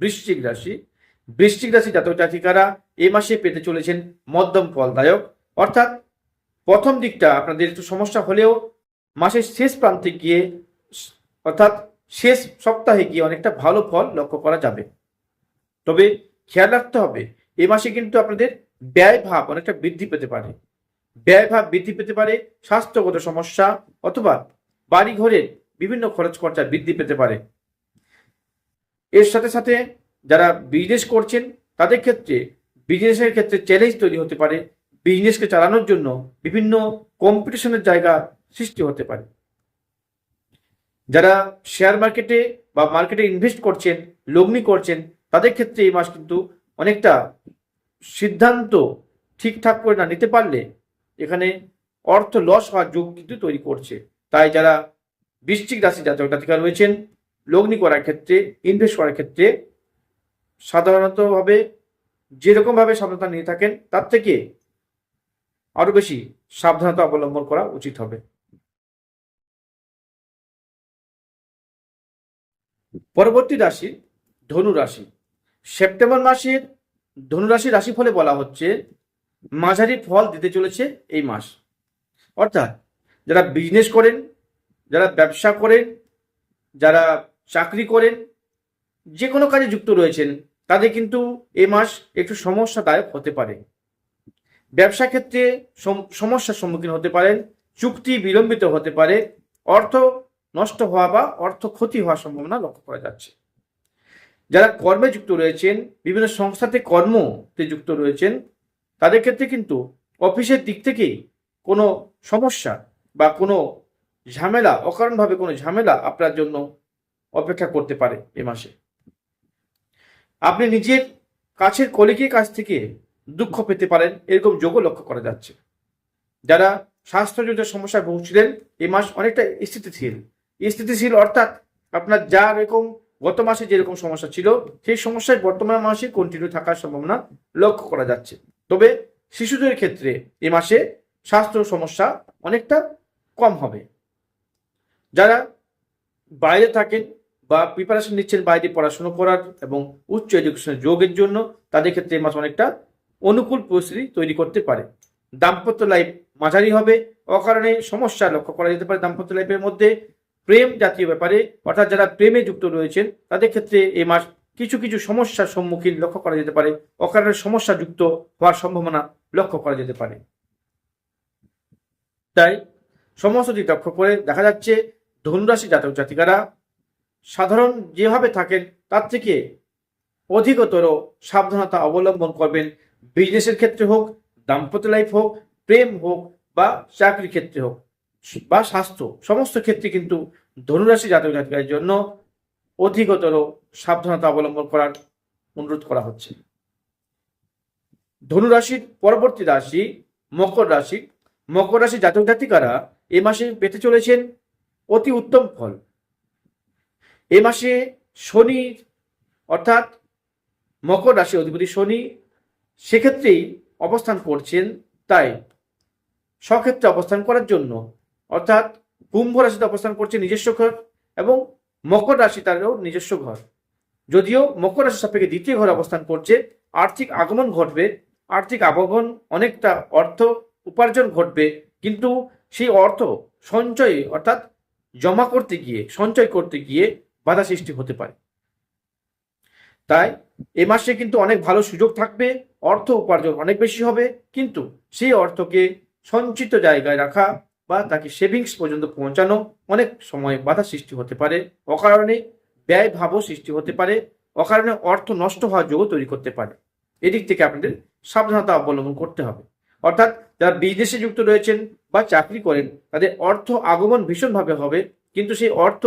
বৃশ্চিক রাশি। বৃশ্চিক রাশি জাতক জাতিকারা এ মাসে পেতে চলেছেন মধ্যম ফলদায়ক। অর্থাৎ প্রথম দিকটা আপনাদের একটু সমস্যা হলেও মাসের শেষ প্রান্তে গিয়ে অর্থাৎ শেষ সপ্তাহে গিয়ে অনেকটা ভালো ফল লক্ষ্য করা যাবে। তবে খেয়াল রাখতে হবে, এ মাসে কিন্তু আপনাদের ব্যয় ভাব অনেকটা বৃদ্ধি পেতে পারে। ব্যয় ভাব বৃদ্ধি পেতে পারে, স্বাস্থ্যগত সমস্যা অথবা বাড়ি ঘরের বিভিন্ন খরচ খরচা বৃদ্ধি পেতে পারে। এর সাথে সাথে যারা বিজনেস করছেন, তাদের ক্ষেত্রে বিজনেসের ক্ষেত্রে চ্যালেঞ্জ তৈরি হতে পারে। বিজনেসকে চালানোর জন্য বিভিন্ন কম্পিটিশনের জায়গা সৃষ্টি হতে পারে। যারা শেয়ার মার্কেটে বা মার্কেটে ইনভেস্ট করছেন, লগ্নি করছেন, তাদের ক্ষেত্রে এই মাস কিন্তু অনেকটা সিদ্ধান্ত ঠিকঠাক করে না নিতে পারলে এখানে অর্থ লস হওয়ার যোগ কিন্তু তৈরি করছে। তাই যারা বৃশ্চিক রাশি জাতক জাতিকা রয়েছেন লগ্নি করার ক্ষেত্রে ইনভেস্ট করার ক্ষেত্রে সাধারণতভাবে যেরকমভাবে সাবধানতা নিয়ে থাকেন, তার থেকে আরও বেশি সাবধানতা অবলম্বন করা উচিত হবে। পরবর্তী রাশি ধনু রাশি। সেপ্টেম্বর মাসের ধনু রাশি ফলে বলা হচ্ছে মাঝারি ফল দিতে চলেছে এই মাস। অর্থাৎ যারা বিজনেস করেন, যারা ব্যবসা করেন, যারা চাকরি করেন, যে কোনো কাজে যুক্ত রয়েছেন, তাদের কিন্তু এ মাস একটু সমস্যাদায়ক হতে পারে। ব্যবসা ক্ষেত্রে সম- সমস্যার সম্মুখীন হতে পারেন, চুক্তি বিলম্বিত হতে পারে, অর্থ নষ্ট হওয়া বা অর্থ ক্ষতি হওয়ার সম্ভাবনা লক্ষ্য করা যাচ্ছে। যারা কর্মে যুক্ত রয়েছেন, বিভিন্ন সংস্থাতে কর্মতে যুক্ত রয়েছেন, তাদের ক্ষেত্রে কিন্তু অফিসের দিক থেকেই কোনো সমস্যা বা কোনো ঝামেলা, অকারণভাবে কোনো ঝামেলা আপনার জন্য অপেক্ষা করতে পারে এ মাসে। আপনি নিজের কাছের কলিকের কাছ থেকে দুঃখ পেতে পারেন, এরকম যোগও লক্ষ্য করা যাচ্ছে। যারা স্বাস্থ্যজনিত সমস্যায় ভুগছিলেন, এ মাস অনেকটা স্থিতিশীল। স্থিতিশীল অর্থাৎ আপনার যা এরকম গত মাসে যেরকম সমস্যা ছিল, সেই সমস্যায় বর্তমান মাসে কন্টিনিউ থাকার সম্ভাবনা লক্ষ্য করা যাচ্ছে। তবে শিশুদের ক্ষেত্রে এ মাসে স্বাস্থ্য সমস্যা অনেকটা কম হবে। যারা বাইরে থাকেন বা প্রিপারেশন নিচ্ছেন বাইরে পড়াশোনা করার এবং উচ্চ এডুকেশনের যোগের জন্য, তাদের ক্ষেত্রে এই মাস অনেকটা অনুকূল পরিস্থিতি তৈরি করতে পারে। দাম্পত্য লাইফ মাঝারি হবে, অকারণে সমস্যা লক্ষ্য করা যেতে পারে দাম্পত্য লাইফের মধ্যে। প্রেম জাতীয় ব্যাপারে, অর্থাৎ যারা প্রেমে যুক্ত রয়েছেন, তাদের ক্ষেত্রে এই মাস কিছু কিছু সমস্যার সম্মুখীন লক্ষ্য করা যেতে পারে। অকারণে সমস্যা যুক্ত হওয়ার সম্ভাবনা লক্ষ্য করা যেতে পারে। তাই সমস্ত দিক লক্ষ্য করে দেখা যাচ্ছে, ধনুরাশি জাতক জাতিকারা সাধারণ যেভাবে থাকেন, তার থেকে অধিকতর সাবধানতা অবলম্বন করবেন। বিজনেসের ক্ষেত্রে হোক, দাম্পত্য লাইফ হোক, প্রেম হোক বা চাকরির ক্ষেত্রে হোক বা স্বাস্থ্য, সমস্ত ক্ষেত্রে কিন্তু ধনুরাশি জাতক জাতিকার জন্য অধিকতর সাবধানতা অবলম্বন করার অনুরোধ করা হচ্ছে। ধনুরাশির পরবর্তী রাশি মকর রাশি। মকর রাশি জাতক জাতিকারা এ মাসে পেতে চলেছেন অতি উত্তম ফল। এ মাসে শনি অর্থাৎ মকর রাশি অধিপতি শনি সেক্ষেত্রেই অবস্থান করছেন তাই স্বক্ষেত্রে অবস্থান করার জন্য, অর্থাৎ কুম্ভ রাশিতে অবস্থান করছে নিজস্ব ঘর এবং মকর রাশি তারও নিজস্ব ঘর। যদিও মকর রাশি সাপেক্ষে দ্বিতীয় ঘরে অবস্থান করছে, আর্থিক আগমন ঘটবে, আর্থিক আগমন অনেকটা অর্থ উপার্জন ঘটবে, কিন্তু সেই অর্থ সঞ্চয়ে, অর্থাৎ জমা করতে গিয়ে, সঞ্চয় করতে গিয়ে বাধা সৃষ্টি হতে পারে। তাই এ মাসে কিন্তু অনেক ভালো সুযোগ থাকবে, অর্থ উপার্জন অনেক বেশি হবে, কিন্তু সেই অর্থকে সঞ্চিত জায়গায় রাখা বা তাকে সেভিংস পর্যন্ত পৌঁছানো অনেক সময় বাধা সৃষ্টি হতে পারে। অকারণে ব্যয় ভাবও সৃষ্টি হতে পারে, অকারণে অর্থ নষ্ট হওয়ার যোগও তৈরি করতে পারে। এদিক থেকে আপনাদের সাবধানতা অবলম্বন করতে হবে। অর্থাৎ যারা বিদেশে যুক্ত রয়েছেন বা চাকরি করেন, তাদের অর্থ আগমন ভীষণভাবে হবে, কিন্তু সেই অর্থ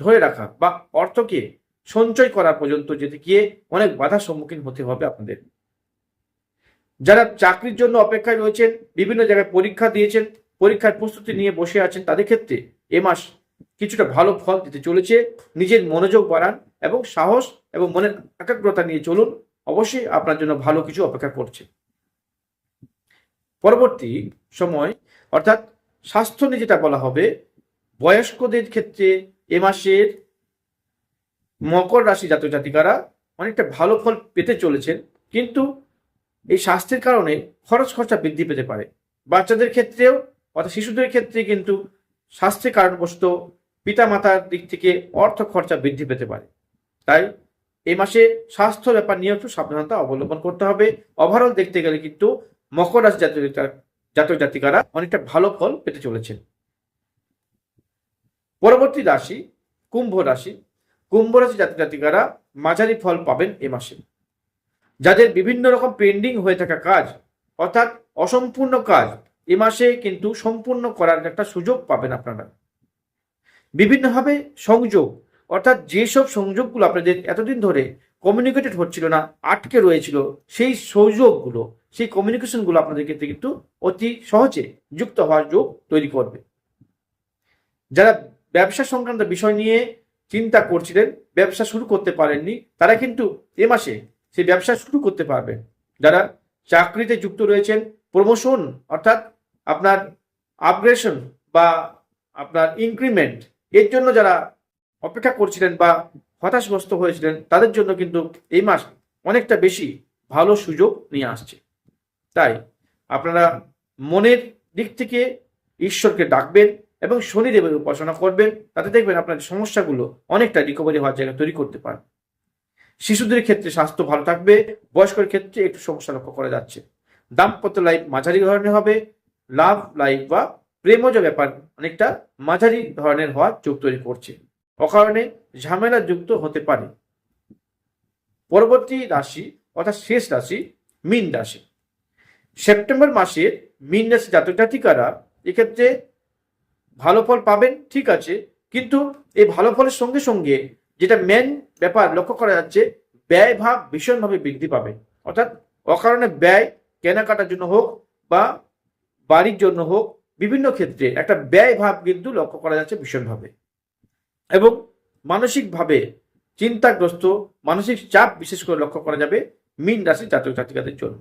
ধরে রাখা বা অর্থকে সঞ্চয় করা পর্যন্ত যেতে গিয়ে অনেক বাধার সম্মুখীন হতে হবে আপনাদের। যারা চাকরির জন্য অপেক্ষায় রয়েছেন, বিভিন্ন জায়গায় পরীক্ষা দিয়েছেন, পরীক্ষার প্রস্তুতি নিয়ে বসে আছেন, তাদের ক্ষেত্রে এ মাস কিছুটা ভালো ফল দিতে চলেছে। নিজের মনোযোগ বাড়ান এবং সাহস এবং মনের একাগ্রতা নিয়ে চলুন। অবশ্যই আপনার জন্য ভালো কিছু অপেক্ষা করছে। পরবর্তী সময়, অর্থাৎ স্বাস্থ্য নিয়ে যেটা বলা হবে, বয়স্কদের ক্ষেত্রে এ মাসের মকর রাশি জাতক জাতিকারা অনেকটা ভালো ফল পেতে চলেছেন, কিন্তু এই স্বাস্থ্যের কারণে খরচ খরচা বৃদ্ধি পেতে পারে। বাচ্চাদের ক্ষেত্রেও অর্থাৎ শিশুদের ক্ষেত্রে কিন্তু স্বাস্থ্যের কারণবশত পিতা মাতার দিক থেকে অর্থ খরচা বৃদ্ধি পেতে পারে। তাই এই মাসে স্বাস্থ্য ব্যাপার নিয়ে একটু সাবধানতা অবলম্বন করতে হবে। ওভারঅল দেখতে গেলে কিন্তু মকর রাশি জাতক জাতক জাতিকারা অনেকটা ভালো ফল পেতে চলেছেন। পরবর্তী রাশি, কুম্ভ রাশি। কুম্ভ রাশি জাতক জাতিকারা মাঝারি ফল পাবেন এ মাসে। যাদের বিভিন্ন রকম পেন্ডিং হয়ে থাকা কাজ, অর্থাৎ অসম্পূর্ণ কাজ, এ মাসে কিন্তু সম্পূর্ণ করার একটা সুযোগ পাবেন আপনারা। বিভিন্নভাবে সংযোগ, অর্থাৎ যেসব সংযোগগুলো আপনাদের এতদিন ধরে কমিউনিকেটেড হচ্ছিল না, আটকে রয়েছিল, সেই সংযোগগুলো, সেই কমিউনিকেশনগুলো আপনাদের ক্ষেত্রে কিন্তু অতি সহজে যুক্ত হওয়ার যোগ তৈরি করবে। যারা ব্যবসা সংক্রান্ত বিষয় নিয়ে চিন্তা করছিলেন, ব্যবসা শুরু করতে পারেননি। তারা কিন্তু এ মাসে সেই ব্যবসা শুরু করতে পারবেন যারা চাকরিতে যুক্ত রয়েছেন প্রমোশন অর্থাৎ আপনার আপগ্রেশন বা আপনার ইনক্রিমেন্ট এর জন্য যারা অপেক্ষা করছিলেন বা হতাশগ্রস্ত হয়েছিলেন, তাদের জন্য কিন্তু এই মাস অনেকটা বেশি ভালো সুযোগ নিয়ে আসছে। তাই আপনারা মনের দিক থেকে ঈশ্বরকে ডাকবেন এবং শনিদেবের উপাসনা করবেন, তাতে দেখবেন আপনার সমস্যাগুলো অনেকটা রিকভারি হওয়ার জায়গা তৈরি করতে পারেন শিশুদের ক্ষেত্রে স্বাস্থ্য ভালো থাকবে বয়স্কের ক্ষেত্রে একটু সমস্যা লক্ষ্য করা যাচ্ছে। দাম্পত্য লাইফ মাঝারি ধরনের হবে লাভ লাইফ বা প্রেমজ ব্যাপার অনেকটা মাঝারি ধরনের হওয়ার যোগ তৈরি করছে। অকারণে ঝামেলা যুক্ত হতে পারে। পরবর্তী রাশি অর্থাৎ শেষ রাশি মীন রাশি। সেপ্টেম্বর মাসের মীন রাশি জাতক জাতিকারা এক্ষেত্রে ভালো ফল পাবেন, ঠিক আছে, কিন্তু এই ভালো ফলের সঙ্গে সঙ্গে যেটা মেন ব্যাপার লক্ষ্য করা যাচ্ছে, ব্যয় ভাব ভীষণভাবে বৃদ্ধি পাবে। অর্থাৎ অকারণে ব্যয় কেনাকাটার জন্য হোক বা বাড়ির জন্য হোক, বিভিন্ন ক্ষেত্রে একটা ব্যয় ভাব কিন্তু লক্ষ্য করা যাচ্ছে ভীষণভাবে। এবং মানসিকভাবে চিন্তাগ্রস্ত, মানসিক চাপ বিশেষ করে লক্ষ্য করা যাবে মীন রাশির জাতক জাতিকাদের জন্য।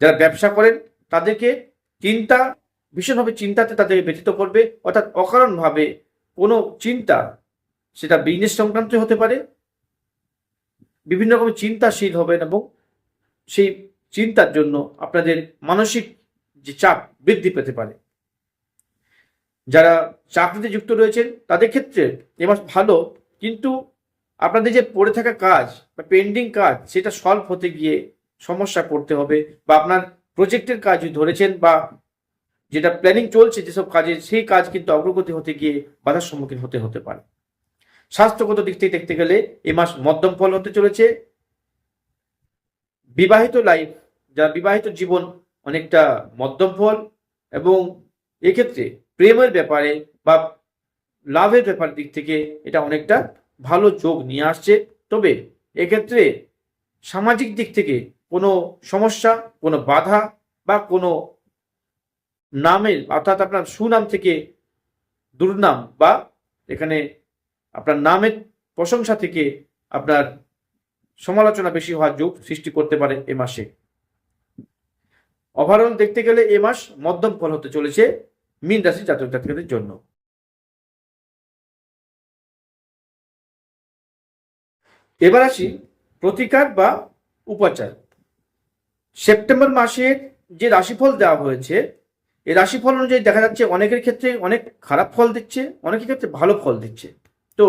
যারা ব্যবসা করেন, তাদেরকে চিন্তা ভীষণভাবে চিন্তাতে তাদেরকে ব্যতীত করবে, অর্থাৎ অকারণভাবে কোনো চিন্তা সেটা বিজনেস সংক্রান্ত হতে পারে। বিভিন্ন রকমের চিন্তাশীল হবেন এবং সেই চিন্তার জন্য আপনাদের মানসিক যে চাপ বৃদ্ধি পেতে পারে। যারা চাকরিতে যুক্ত রয়েছেন, তাদের ক্ষেত্রে এ মাস ভালো, কিন্তু আপনাদের যে পড়ে থাকা কাজ বা পেন্ডিং কাজ, সেটা সলভ হতে গিয়ে সমস্যা করতে হবে বা আপনার প্রজেক্টের কাজ ধরেছেন বা যেটা প্ল্যানিং চলছে, যেসব কাজে, সেই কাজ কিন্তু অগ্রগতি হতে গিয়ে বাধার সম্মুখীন হতে হতে পারে। স্বাস্থ্যগত দিক থেকে দেখতে গেলে এ মাস মধ্যম ফল হতে চলেছে। বিবাহিত লাইফ যারা বিবাহিত জীবন অনেকটা মধ্যম ফল এবং এক্ষেত্রে প্রেমের ব্যাপারে বা লাভের ব্যাপার দিক থেকে এটা অনেকটা ভালো যোগ নিয়ে আসছে। তবে এক্ষেত্রে সামাজিক দিক থেকে কোনো সমস্যা, কোনো বাধা বা কোনো নামের অর্থাৎ আপনার সুনাম থেকে দুর্নাম বা এখানে আপনার নামের প্রশংসা থেকে আপনার সমালোচনা বেশি হওয়ার যোগ সৃষ্টি করতে পারে এ মাসে। ওভারঅল দেখতে গেলে এ মাস মধ্যম ফল হতে চলেছে মীন রাশি জাতক জাতিকাদের জন্য। এবার আসি প্রতিকার বা উপাচার। সেপ্টেম্বর মাসের যে রাশিফল দেওয়া হয়েছে এই রাশিফল অনুযায়ী দেখা যাচ্ছে অনেকের ক্ষেত্রে অনেক খারাপ ফল দিচ্ছে, অনেকের ক্ষেত্রে ভালো ফল দিচ্ছে। তো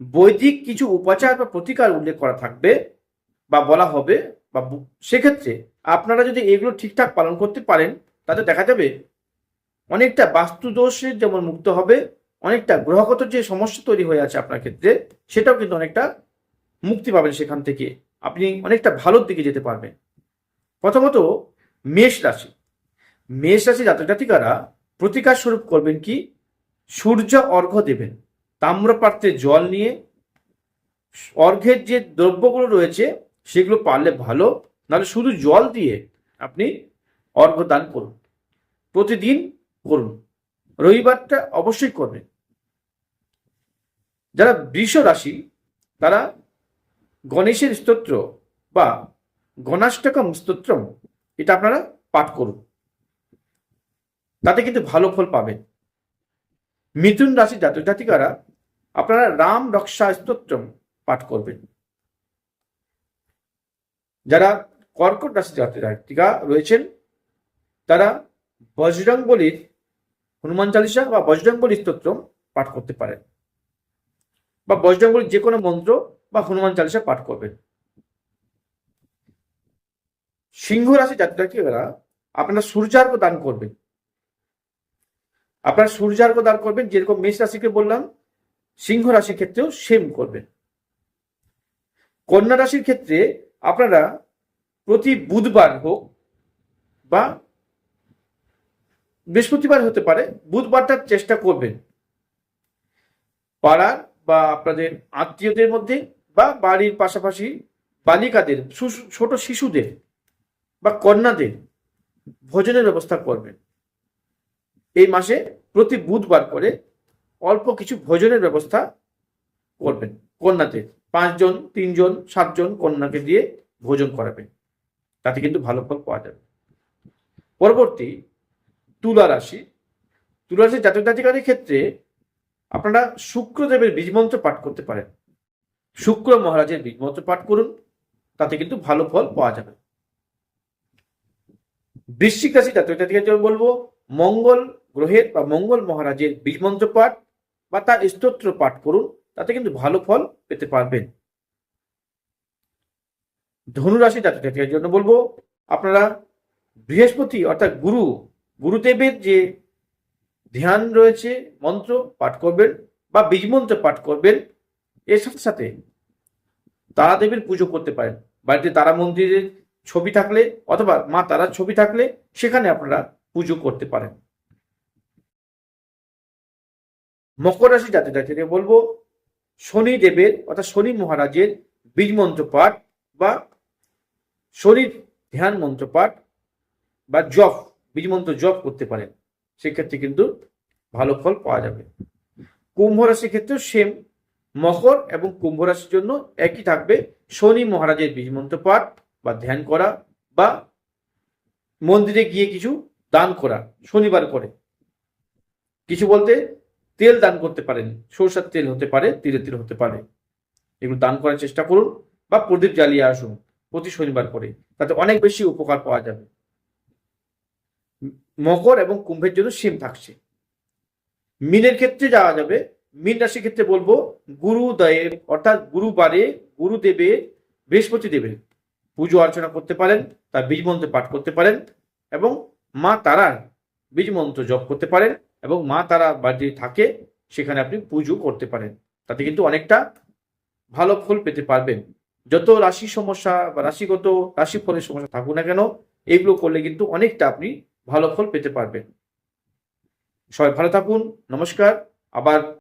বৈদিক কিছু উপাচার বা প্রতিকার উল্লেখ করা থাকবে বা বলা হবে বা সেক্ষেত্রে আপনারা যদি এগুলো ঠিকঠাক পালন করতে পারেন, তাতে দেখা যাবে অনেকটা বাস্তুদোষের যেমন মুক্ত হবে, অনেকটা গ্রহগত যে সমস্যা তৈরি হয়ে আছে আপনার ক্ষেত্রে, সেটাও কিন্তু অনেকটা মুক্তি পাবেন সেখান থেকে। আপনি অনেকটা ভালোর দিকে যেতে পারবেন। প্রথমত মেষ রাশি। মেষ রাশি জাতক জাতিকারা প্রতিকার স্বরূপ করবেন কি? সূর্য অর্ঘ্য দেবেন। তাম্রপাত্রে জল নিয়ে অর্ঘ্যের যে দ্রব্যগুলো রয়েছে, সেগুলো পারলে ভালো। নাহলে শুধু জল দিয়ে আপনি অর্ঘ্য দান করুন। প্রতিদিন করুন। রবিবারটা অবশ্যই করবেন। যারা বৃষ রাশি, তারা গণেশের স্তোত্র বা গণাষ্টকম স্তোত্রম, এটা আপনারা পাঠ করুন। তাতে কিন্তু ভালো ফল পাবেন। মিথুন রাশি জাতক জাতিকারা, আপনারা রাম রক্ষা স্তোত্রম পাঠ করবেন। যারা কর্কট রাশি জাতক রয়েছেন, তারা বজরং বলির হনুমান চালিসা বা বজরং বলি স্তোত্র পাঠ করতে পারেন। বা বজরং বলির যে কোনো মন্ত্র বা হনুমান চালিসা পাঠ করবেন। সিংহ রাশি জাতক জাতিকারা, আপনারা সূর্যার্ঘ দান করবেন। আপনারা সূর্যার্ঘ দান করবেন, যেরকম মেষ রাশিকে বললাম, সিংহ রাশির ক্ষেত্রেও সেম করবেন। কন্যা রাশির ক্ষেত্রে আপনারা প্রতি বুধবার হোক বা বৃহস্পতিবার হতে পারে বুধবারটার চেষ্টা করবেন। পাড়ার বা আপনাদের আত্মীয়দের মধ্যে বা বাড়ির পাশাপাশি বালিকাদের ছোট শিশুদের বা কন্যাদের ভোজনের ব্যবস্থা করবেন। এই মাসে প্রতি বুধবার করে অল্প কিছু ভোজনের ব্যবস্থা করবেন। কন্যাতে পাঁচজন, তিনজন, সাতজন কন্যাকে দিয়ে ভোজন করাবেন। তাতে কিন্তু ভালো ফল পাওয়া যাবে। পরবর্তী তুলা রাশি। তুলা রাশির জাতক জাতিকাদের ক্ষেত্রে আপনারা শুক্রদেবের বীজমন্ত্র পাঠ করতে পারেন। শুক্র মহারাজের বীজমন্ত্র পাঠ করুন, তাতে কিন্তু ভালো ফল পাওয়া যাবে। বৃশ্চিক রাশি জাতক জাতিকাদের বলব, মঙ্গল গ্রহের বা মঙ্গল মহারাজের বীজমন্ত্র পাঠ বা তার স্তোত্র পাঠ করুন, তাতে কিন্তু ভালো ফল পেতে পারবেন। ধনুরাশি জাতক জাতিকার জন্য বলব, আপনারা বৃহস্পতি অর্থাৎ গুরু, গুরুদেবের যে ধ্যান রয়েছে, মন্ত্র পাঠ করবেন বা বীজমন্ত্র পাঠ করবেন, এর সাথে সাথে তারাদেবীর পুজো করতে পারেন। বাড়িতে তারা মন্দিরের ছবি থাকলে অথবা মা তারার ছবি থাকলে সেখানে আপনারা পুজো করতে পারেন। মকর রাশি জাতি জাতিকে বলব, শনি দেবের অর্থাৎ শনি মহারাজের বীজ মন্ত্র পাঠ বা শনির ধ্যান মন্ত্র পাঠ বা জপ, বীজ মন্ত্র জপ করতে পারেন। সেক্ষেত্রে কিন্তু ভালো ফল পাওয়া যাবে। কুম্ভ রাশির ক্ষেত্রেও সেম মকর এবং কুম্ভ রাশির জন্য একই থাকবে। শনি মহারাজের বীজ মন্ত্র পাঠ বা ধ্যান করা বা মন্দিরে গিয়ে কিছু দান করা, শনিবার করে। কিছু বলতে তেল দান করতে পারেন, সরষার তেল হতে পারে, তিলের তেল হতে পারে। এগুলো দান করার চেষ্টা করুন বা প্রদীপ জ্বালিয়ে আসুন প্রতি শনিবার করে, তাতে অনেক বেশি উপকার পাওয়া যাবে। মকর এবং কুম্ভের জন্য সিম থাকছে। মিনের ক্ষেত্রে যাওয়া যাবে। মিন রাশির ক্ষেত্রে বলব গুরুদেব অর্থাৎ গুরুবারে গুরুদেবের বৃহস্পতি দেবের পুজো অর্চনা করতে পারেন, তার বীজ মন্ত্র পাঠ করতে পারেন এবং মা তারার বীজ মন্ত্র জপ করতে পারেন। এবং মা তারা বাড়িতে থাকে, সেখানে আপনি পুজো করতে পারেন। তাতে কিন্তু অনেকটা ভালো ফল পেতে পারবেন। যত রাশি সমস্যা বা রাশিগত রাশি ফলের সমস্যা থাকুক না কেন এগুলো করলে কিন্তু অনেকটা আপনি ভালো ফল পেতে পারবেন। সবাই ভালো থাকুন, নমস্কার, আবার